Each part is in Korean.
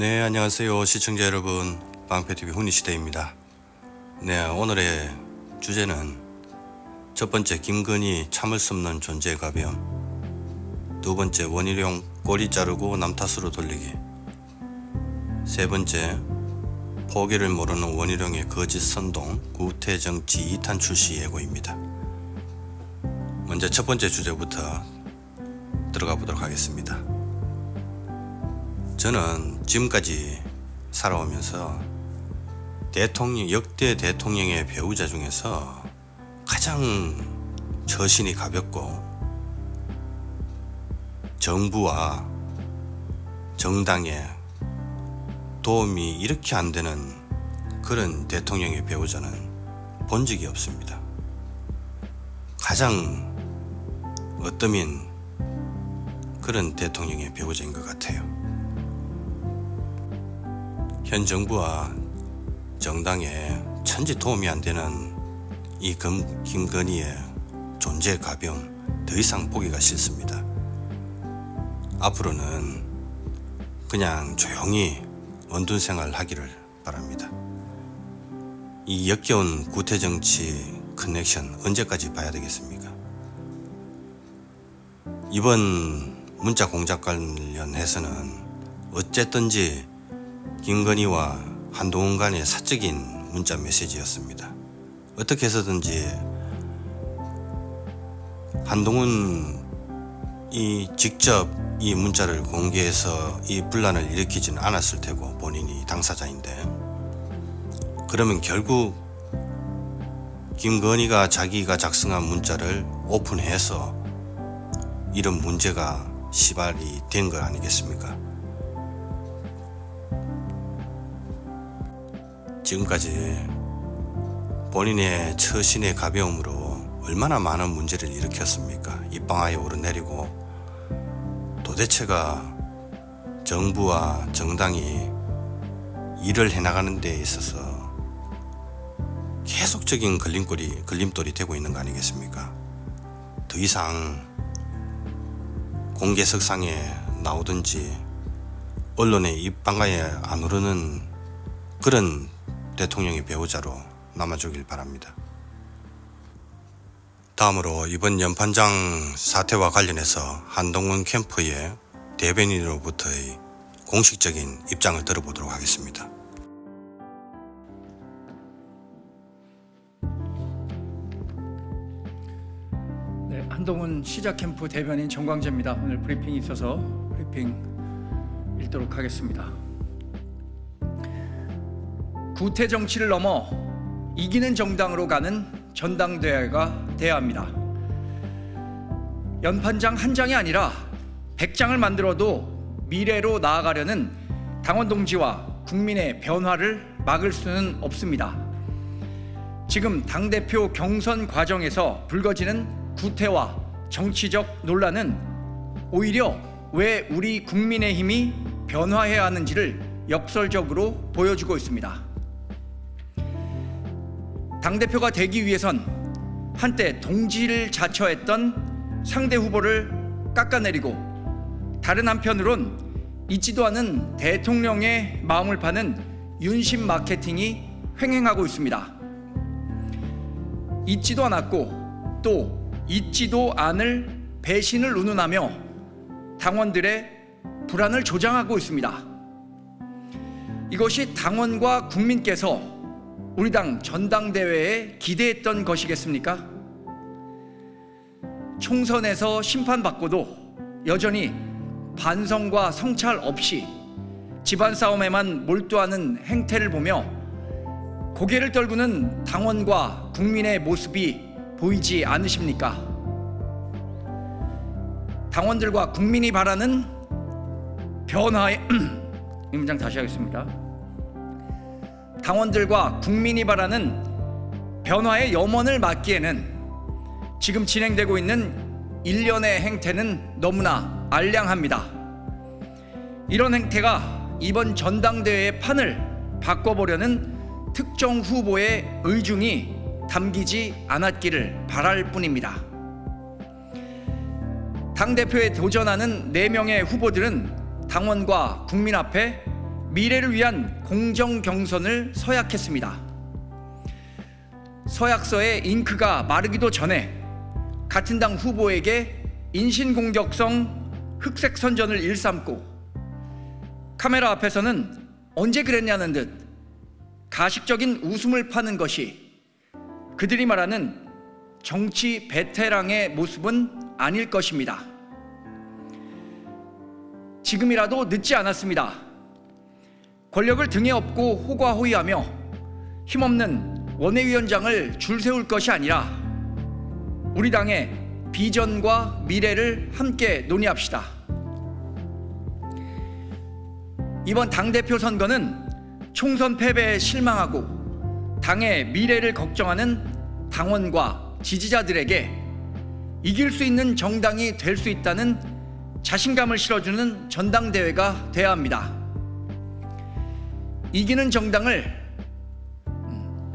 네, 안녕하세요. 시청자 여러분. 방패TV 훈이시대입니다. 네, 오늘의 주제는 첫 번째 김건희 참을 수 없는 존재 가벼움. 두 번째 원희룡 꼬리 자르고 남 탓으로 돌리기. 세 번째 포기를 모르는 원희룡의 거짓 선동 구태 정치 2탄 출시 예고입니다. 먼저 첫 번째 주제부터 들어가 보도록 하겠습니다. 저는 지금까지 살아오면서 대통령 역대 대통령의 배우자 중에서 가장 처신이 가볍고 정부와 정당에 도움이 이렇게 안 되는 그런 대통령의 배우자는 본 적이 없습니다. 가장 어떠면 그런 대통령의 배우자인 것 같아요. 현 정부와 정당에 천지 도움이 안 되는 이 김, 김건희의 존재 가벼움 더 이상 보기가 싫습니다. 앞으로는 그냥 조용히 원둔 생활 하기를 바랍니다. 이 역겨운 구태 정치 커넥션 언제까지 봐야 되겠습니까? 이번 문자 공작 관련해서는 어쨌든지 김건희와 한동훈 간의 사적인 문자 메시지였습니다. 어떻게 해서든지 한동훈이 직접 이 문자를 공개해서 이 분란을 일으키지는 않았을 테고 본인이 당사자인데 그러면 결국 김건희가 자기가 작성한 문자를 오픈해서 이런 문제가 시발이 된것 아니겠습니까? 지금까지 본인의 처신의 가벼움으로 얼마나 많은 문제를 일으켰습니까? 입방아에 오르내리고 도대체가 정부와 정당이 일을 해나가는 데 있어서 계속적인 걸림돌이, 걸림돌이 되고 있는 거 아니겠습니까? 더 이상 공개석상에 나오든지 언론의 입방아에 안 오르는 그런 대통령의 배우자로 남아주길 바랍니다. 다음으로 이번 연판장 사태와 관련해서 한동훈 캠프의 대변인으로부터의 공식적인 입장을 들어보도록 하겠습니다. 네, 한동훈 시작 캠프 대변인 정광재입니다. 오늘 브리핑이 있어서 브리핑 읽도록 하겠습니다. 구태 정치를 넘어 이기는 정당으로 가는 전당대회가 돼야 합니다. 연판장 한 장이 아니라 백 장을 만들어도 미래로 나아가려는 당원 동지와 국민의 변화를 막을 수는 없습니다. 지금 당대표 경선 과정에서 불거지는 구태와 정치적 논란은 오히려 왜 우리 국민의 힘이 변화해야 하는지를 역설적으로 보여주고 있습니다. 당대표가 되기 위해선 한때 동지를 자처했던 상대 후보를 깎아내리고 다른 한편으론 있지도 않은 대통령의 마음을 파는 윤심 마케팅이 횡행하고 있습니다. 잊지도 않았고 또 잊지도 않을 배신을 운운하며 당원들의 불안을 조장하고 있습니다. 이것이 당원과 국민께서 우리 당 전당대회에 기대했던 것이겠습니까? 총선에서 심판받고도 여전히 반성과 성찰 없이 집안 싸움에만 몰두하는 행태를 보며 고개를 떨구는 당원과 국민의 모습이 보이지 않으십니까? 당원들과 국민이 바라는 변화의 이 문장 다시 하겠습니다. 당원들과 국민이 바라는 변화의 염원을 막기에는 지금 진행되고 있는 일련의 행태는 너무나 알량합니다. 이런 행태가 이번 전당대회의 판을 바꿔보려는 특정 후보의 의중이 담기지 않았기를 바랄 뿐입니다. 당대표에 도전하는 4명의 후보들은 당원과 국민 앞에 미래를 위한 공정 경선을 서약했습니다. 서약서의 잉크가 마르기도 전에 같은 당 후보에게 인신공격성 흑색 선전을 일삼고 카메라 앞에서는 언제 그랬냐는 듯 가식적인 웃음을 파는 것이 그들이 말하는 정치 베테랑의 모습은 아닐 것입니다. 지금이라도 늦지 않았습니다. 권력을 등에 업고 호가호위하며 힘없는 원내위원장을 줄 세울 것이 아니라 우리 당의 비전과 미래를 함께 논의합시다. 이번 당대표 선거는 총선 패배에 실망하고 당의 미래를 걱정하는 당원과 지지자들에게 이길 수 있는 정당이 될 수 있다는 자신감을 실어주는 전당대회가 돼야 합니다. 이기는 정당을 음,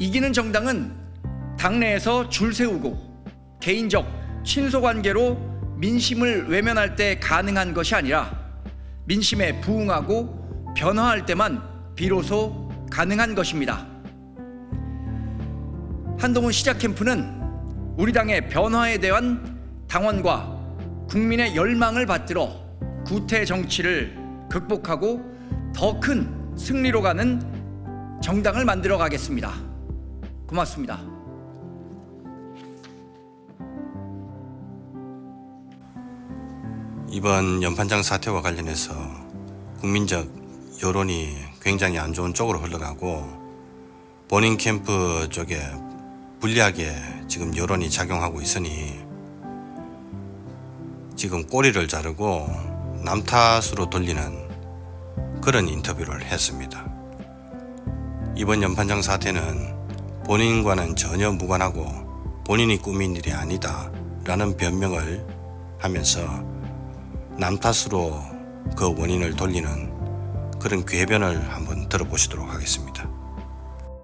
이기는 정당은 당내에서 줄 세우고 개인적 친소 관계로 민심을 외면할 때 가능한 것이 아니라 민심에 부응하고 변화할 때만 비로소 가능한 것입니다. 한동훈 시작 캠프는 우리 당의 변화에 대한 당원과 국민의 열망을 받들어 구태 정치를 극복하고 더큰 승리로 가는 정당을 만들어 가겠습니다. 고맙습니다. 이번 연판장 사태와 관련해서 국민적 여론이 굉장히 안 좋은 쪽으로 흘러가고 본인 캠프 쪽에 불리하게 지금 여론이 작용하고 있으니 지금 꼬리를 자르고 남 탓으로 돌리는 그런 인터뷰를 했습니다. 이번 연판장 사태는 본인과는 전혀 무관하고 본인이 꾸민 일이 아니다 라는 변명을 하면서 남 탓으로 그 원인을 돌리는 그런 궤변을 한번 들어보시도록 하겠습니다.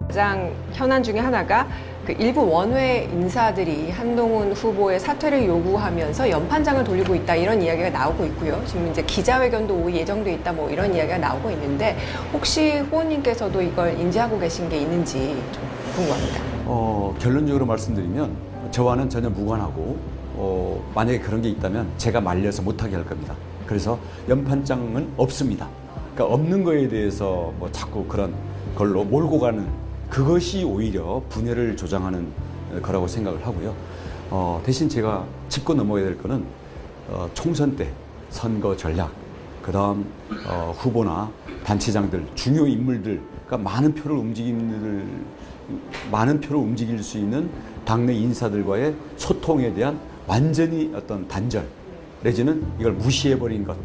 가장 현안 중에 하나가 그 일부 원외 인사들이 한동훈 후보의 사퇴를 요구하면서 연판장을 돌리고 있다 이런 이야기가 나오고 있고요. 지금 이제 기자회견도 오후 예정돼 있다 뭐 이런 이야기가 나오고 있는데 혹시 후보님께서도 이걸 인지하고 계신 게 있는지 좀 궁금합니다. 어, 결론적으로 말씀드리면 저와는 전혀 무관하고 어, 만약에 그런 게 있다면 제가 말려서 못하게 할 겁니다. 그래서 연판장은 없습니다. 그러니까 없는 거에 대해서 뭐 자꾸 그런 걸로 몰고 가는 그것이 오히려 분열을 조장하는 거라고 생각을 하고요. 어, 대신 제가 짚고 넘어야 될 거는 어, 총선 때 선거 전략, 그 다음 어, 후보나 단체장들, 중요 인물들, 그러니까 많은 표를 움직이는 많은 표를 움직일 수 있는 당내 인사들과의 소통에 대한 완전히 어떤 단절, 내지는 이걸 무시해버린 것.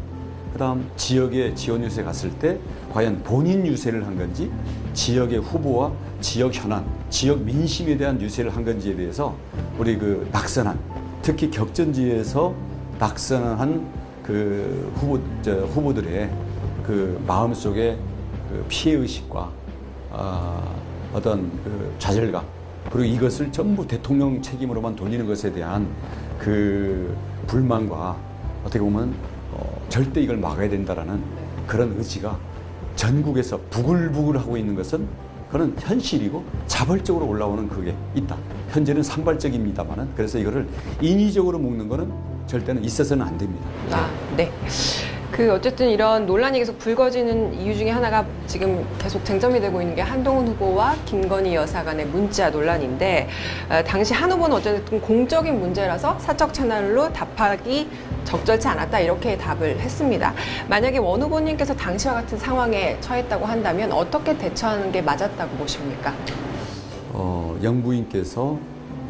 그 다음 지역의 지원 유세 갔을 때 과연 본인 유세를 한 건지 지역의 후보와 지역 현안, 지역 민심에 대한 유세를 한 건지에 대해서 우리 그 낙선한 특히 격전지에서 낙선한 그 후보, 저 후보들의 그 마음 속에 그 피해 의식과 아, 어떤 그 좌절감 그리고 이것을 전부 대통령 책임으로만 돌리는 것에 대한 그 불만과 어떻게 보면 어, 절대 이걸 막아야 된다라는 그런 의지가 전국에서 부글부글 하고 있는 것은 그런 현실이고 자발적으로 올라오는 그게 있다. 현재는 상발적입니다만은 그래서 이거를 인위적으로 묶는 거는 절대는 있어서는 안 됩니다. 아, 네. 그 어쨌든 이런 논란이 계속 불거지는 이유 중에 하나가 지금 계속 쟁점이 되고 있는 게 한동훈 후보와 김건희 여사 간의 문자 논란인데 어, 당시 한 후보는 어쨌든 공적인 문제라서 사적 채널로 답하기 적절치 않았다 이렇게 답을 했습니다. 만약에 원 후보님께서 당시와 같은 상황에 처했다고 한다면 어떻게 대처하는 게 맞았다고 보십니까? 어, 영부인께서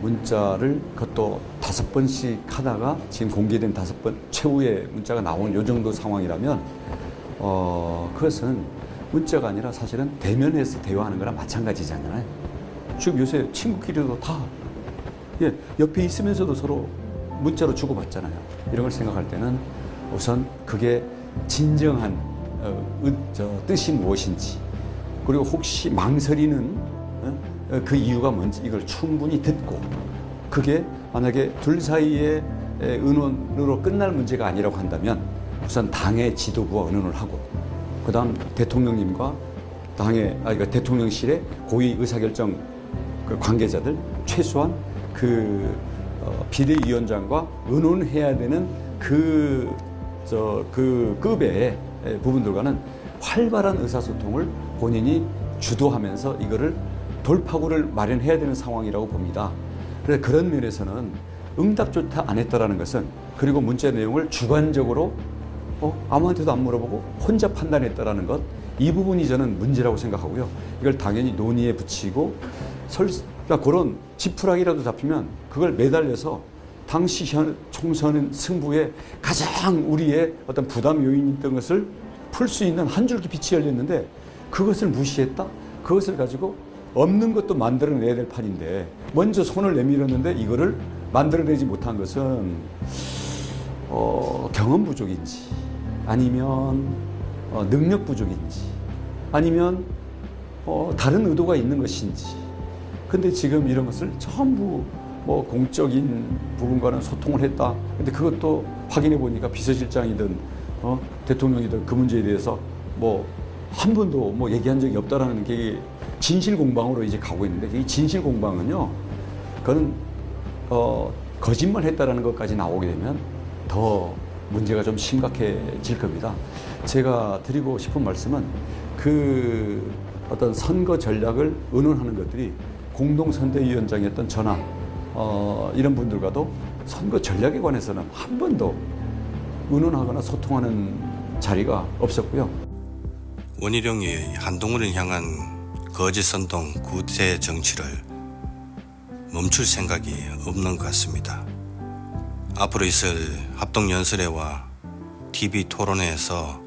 문자를 그것도 다섯 번씩 하다가 지금 공개된 다섯 번 최후의 문자가 나온 요 정도 상황이라면 어, 그것은 문자가 아니라 사실은 대면해서 대화하는 거랑 마찬가지잖아요. 지금 요새 친구끼리도 다 예, 옆에 있으면서도 서로 문자로 주고받잖아요. 이런 걸 생각할 때는 우선 그게 진정한 어, 의- 저, 뜻이 무엇인지 그리고 혹시 망설이는 어? 어, 그 이유가 뭔지 이걸 충분히 듣고 그게 만약에 둘 사이의 에, 의논으로 끝날 문제가 아니라고 한다면 우선 당의 지도부와 의논을 하고 그다음 대통령님과 당의 아 그러니까 대통령실의 고위 의사결정 그 관계자들 최소한 그 어, 비대위원장과 의논해야 되는 그저그 급의 부분들과는 활발한 의사소통을 본인이 주도하면서 이거를 돌파구를 마련해야 되는 상황이라고 봅니다. 그래서 그런 면에서는 응답조차 안 했다라는 것은 그리고 문자 내용을 주관적으로 어, 아무한테도 안 물어보고 혼자 판단했다라는 것, 이 부분이 저는 문제라고 생각하고요. 이걸 당연히 논의에 붙이고 설, 그러니까 그런 지푸라기라도 잡히면 그걸 매달려서 당시 현 총선 승부에 가장 우리의 어떤 부담 요인이었던 것을 풀 수 있는 한 줄기 빛이 열렸는데 그것을 무시했다? 그것을 가지고 없는 것도 만들어내야 될 판인데 먼저 손을 내밀었는데 이거를 만들어내지 못한 것은 어, 경험 부족인지 아니면 어, 능력 부족인지 아니면 어, 다른 의도가 있는 것인지. 근데 지금 이런 것을 전부 뭐 공적인 부분과는 소통을 했다. 근데 그것도 확인해 보니까 비서실장이든 어, 대통령이든 그 문제에 대해서 뭐 한 번도 뭐 얘기한 적이 없다라는 게 진실 공방으로 이제 가고 있는데 이 진실 공방은요 그거는 어, 거짓말 했다라는 것까지 나오게 되면 더 문제가 좀 심각해질 겁니다. 제가 드리고 싶은 말씀은 그 어떤 선거 전략을 의논하는 것들이 공동선대위원장이었던 전화 어, 이런 분들과도 선거 전략에 관해서는 한 번도 의논하거나 소통하는 자리가 없었고요. 원희룡이 한동훈을 향한 거짓 선동 구태 정치를 멈출 생각이 없는 것 같습니다. 앞으로 있을 합동 연설회와 TV 토론회에서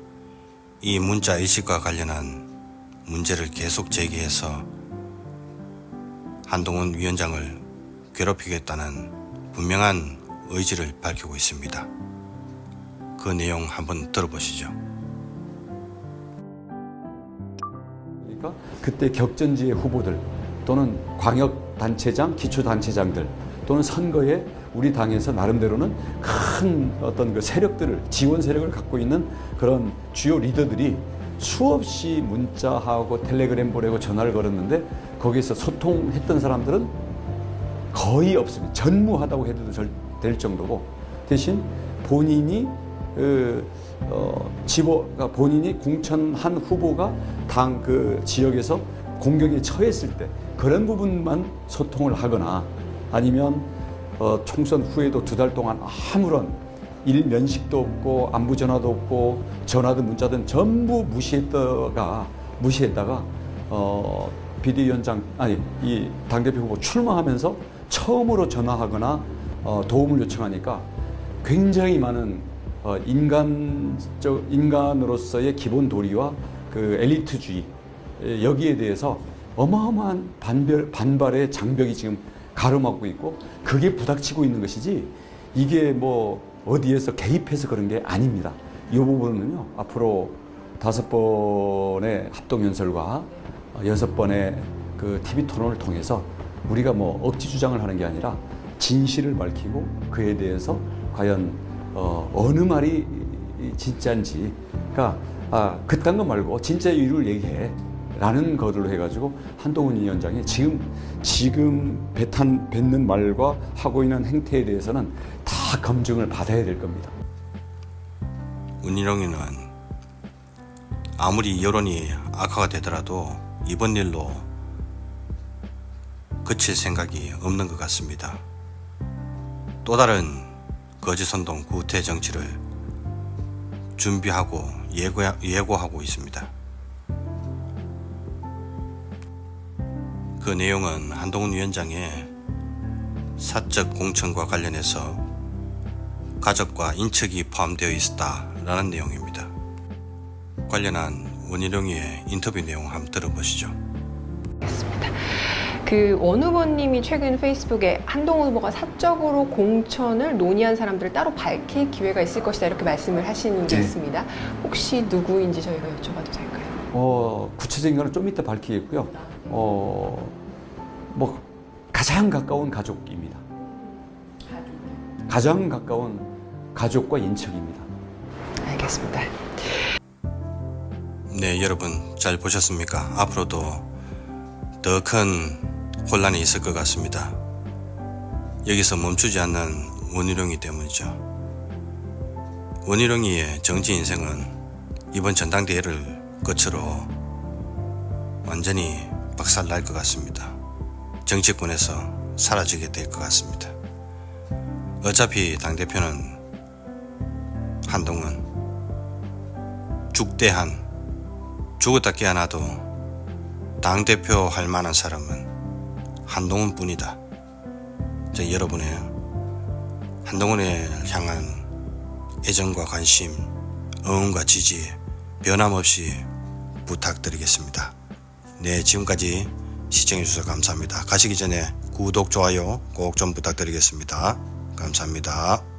이 문자 의식과 관련한 문제를 계속 제기해서 한동훈 위원장을 괴롭히겠다는 분명한 의지를 밝히고 있습니다. 그 내용 한번 들어보시죠. 그러니까 그때 격전지의 후보들 또는 광역 단체장, 기초 단체장들 또는 선거에 우리 당에서 나름대로는 큰 어떤 그 세력들을 지원 세력을 갖고 있는 그런 주요 리더들이 수없이 문자하고 텔레그램 보내고 전화를 걸었는데 거기서 소통했던 사람들은 거의 없습니다. 전무하다고 해도 절- 될 정도고 대신 본인이 그, 어, 지보가 본인이 공천한 후보가 당 그 지역에서 공격에 처했을 때 그런 부분만 소통을 하거나 아니면 어, 총선 후에도 두 달 동안 아무런 일 면식도 없고 안부 전화도 없고 전화든 문자든 전부 무시했다가 무시했다가 어, 비대위원장 아니 이 당대표 후보 출마하면서 처음으로 전화하거나 어, 도움을 요청하니까 굉장히 많은 어, 인간적 인간으로서의 기본 도리와 그 엘리트주의 에, 여기에 대해서 어마어마한 반별 반발의 장벽이 지금 가로막고 있고 그게 부닥치고 있는 것이지 이게 뭐 어디에서 개입해서 그런 게 아닙니다. 이 부분은요 앞으로 다섯 번의 합동 연설과 여섯 번의 그 TV 토론을 통해서 우리가 뭐 억지 주장을 하는 게 아니라 진실을 밝히고 그에 대해서 과연 어, 어느 말이 진짜인지 그러니까 아 그딴 거 말고 진짜 이유를 얘기해 라는 거들로 해가지고 한동훈 위원장이 지금 지금 배탄 뱉는 말과 하고 있는 행태에 대해서는 다 검증을 받아야 될 겁니다. 운희룡이는 아무리 여론이 악화가 되더라도 이번 일로 그칠 생각이 없는 것 같습니다. 또 다른 거짓선동 구태 정치를 준비하고 예고, 예고하고 있습니다. 그 내용은 한동훈 위원장의 사적 공천과 관련해서 가족과 인척이 포함되어 있었다라는 내용입니다. 관련한 원희룡이의 인터뷰 내용 한번 들어보시죠. 그 원 후보님이 최근 페이스북에 한동훈 후보가 사적으로 공천을 논의한 사람들을 따로 밝힐 기회가 있을 것이다 이렇게 말씀을 하시는 게 네. 있습니다. 혹시 누구인지 저희가 여쭤봐도 될까요? 어, 구체적인 거는 좀 이따 밝히겠고요. 어, 뭐 가장 가까운 가족입니다. 가장 가까운 가족과 인척입니다. 알겠습니다. 네, 여러분 잘 보셨습니까? 앞으로도 더 큰 혼란이 있을 것 같습니다. 여기서 멈추지 않는 원희룡이 때문이죠. 원희룡이의 정치 인생은 이번 전당대회를 끝으로 완전히 박살 날 것 같습니다. 정치권에서 사라지게 될 것 같습니다. 어차피 당대표는 한동훈, 죽대한, 죽었다 깨어나도 당대표 할 만한 사람은 한동훈 뿐이다. 저 여러분의 한동훈에 향한 애정과 관심, 응원과 지지 변함없이 부탁드리겠습니다. 네, 지금까지 시청해주셔서 감사합니다. 가시기 전에 구독, 좋아요 꼭 좀 부탁드리겠습니다. 감사합니다.